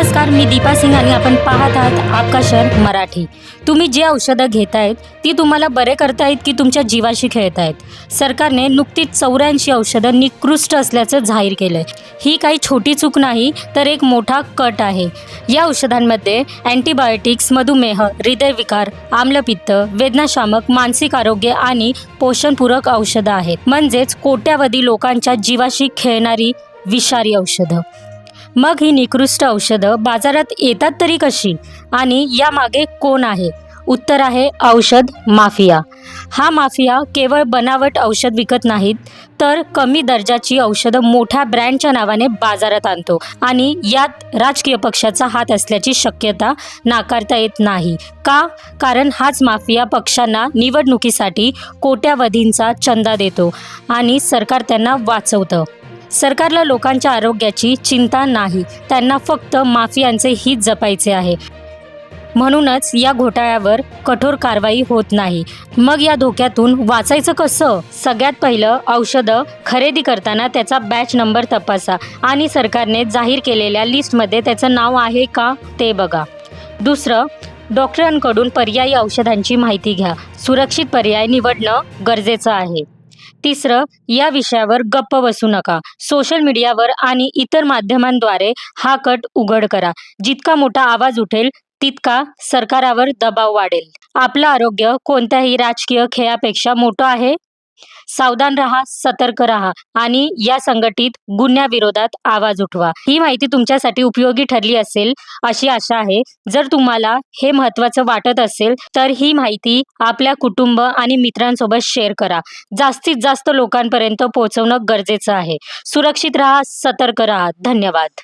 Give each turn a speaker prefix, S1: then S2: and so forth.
S1: नमस्कार मी दीपा सिंग आणि आपण पाहत आहात आपका शहर मराठी. तुम्ही जे औषधं घेत आहेत ती तुम्हाला बरे करतायत की तुमच्या जीवाशी खेळत आहेत सरकारने नुकतीच चौऱ्याऐंशी औषधं निकृष्ट असल्याचं जाहीर केलंय. ही काही छोटी चूक नाही तर एक मोठा कट आहे. या औषधांमध्ये अँटीबायोटिक्स मधुमेह हृदयविकार आम्लपित्त वेदनाशामक मानसिक आरोग्य आणि पोषणपूरक औषधं आहेत. म्हणजेच कोट्यावधी लोकांच्या जीवाशी खेळणारी विषारी औषधं. मग ही निकृष्ट औषधं बाजारात येतात तरी कशी? आणि यामागे कोण आहे? उत्तर आहे औषध माफिया. हा माफिया केवळ बनावट औषध विकत नाहीत तर कमी दर्जाची औषधं मोठ्या ब्रँडच्या नावाने बाजारात आणतो आणि यात राजकीय पक्षाचा हात असल्याची शक्यता नाकारता येत नाही. का? कारण हाच माफिया पक्षांना निवडणुकीसाठी कोट्यावधींचा चंदा देतो आणि सरकार त्यांना वाचवतं. सरकारला लोकांच्या आरोग्याची चिंता नाही. त्यांना फक्त माफियांचे हित जपायचे आहे. म्हणूनच या घोटाळ्यावर कठोर कारवाई होत नाही. मग या धोक्यातून वाचायचं कसं? सगळ्यात पहिलं औषधं खरेदी करताना त्याचा बॅच नंबर तपासा आणि सरकारने जाहीर केलेल्या लिस्टमध्ये त्याचं नाव आहे का ते बघा. दुसरं डॉक्टरांकडून पर्यायी औषधांची माहिती घ्या. सुरक्षित पर्याय निवडणं गरजेचं आहे. तिसरं या विषयावर गप्प बसू नका. सोशल मीडियावर आणि इतर माध्यमांद्वारे हा कट उघड करा. जितका मोठा आवाज उठेल तितका सरकारावर दबाव वाढेल. आपलं आरोग्य कोणत्याही राजकीय खेळापेक्षा मोठं आहे? सावधान रहा सतर्क रहा आणि या संघटित गुन्ह्याविरोधात आवाज उठवा. ही माहिती तुमच्यासाठी उपयोगी ठरली असेल अशी आशा आहे. जर तुम्हाला हे महत्वाचं वाटत असेल तर ही माहिती आपल्या कुटुंब आणि मित्रांसोबत शेअर करा. जास्तीत जास्त लोकांपर्यंत पोहोचवणं गरजेचं आहे. सुरक्षित रहा सतर्क रहा. धन्यवाद.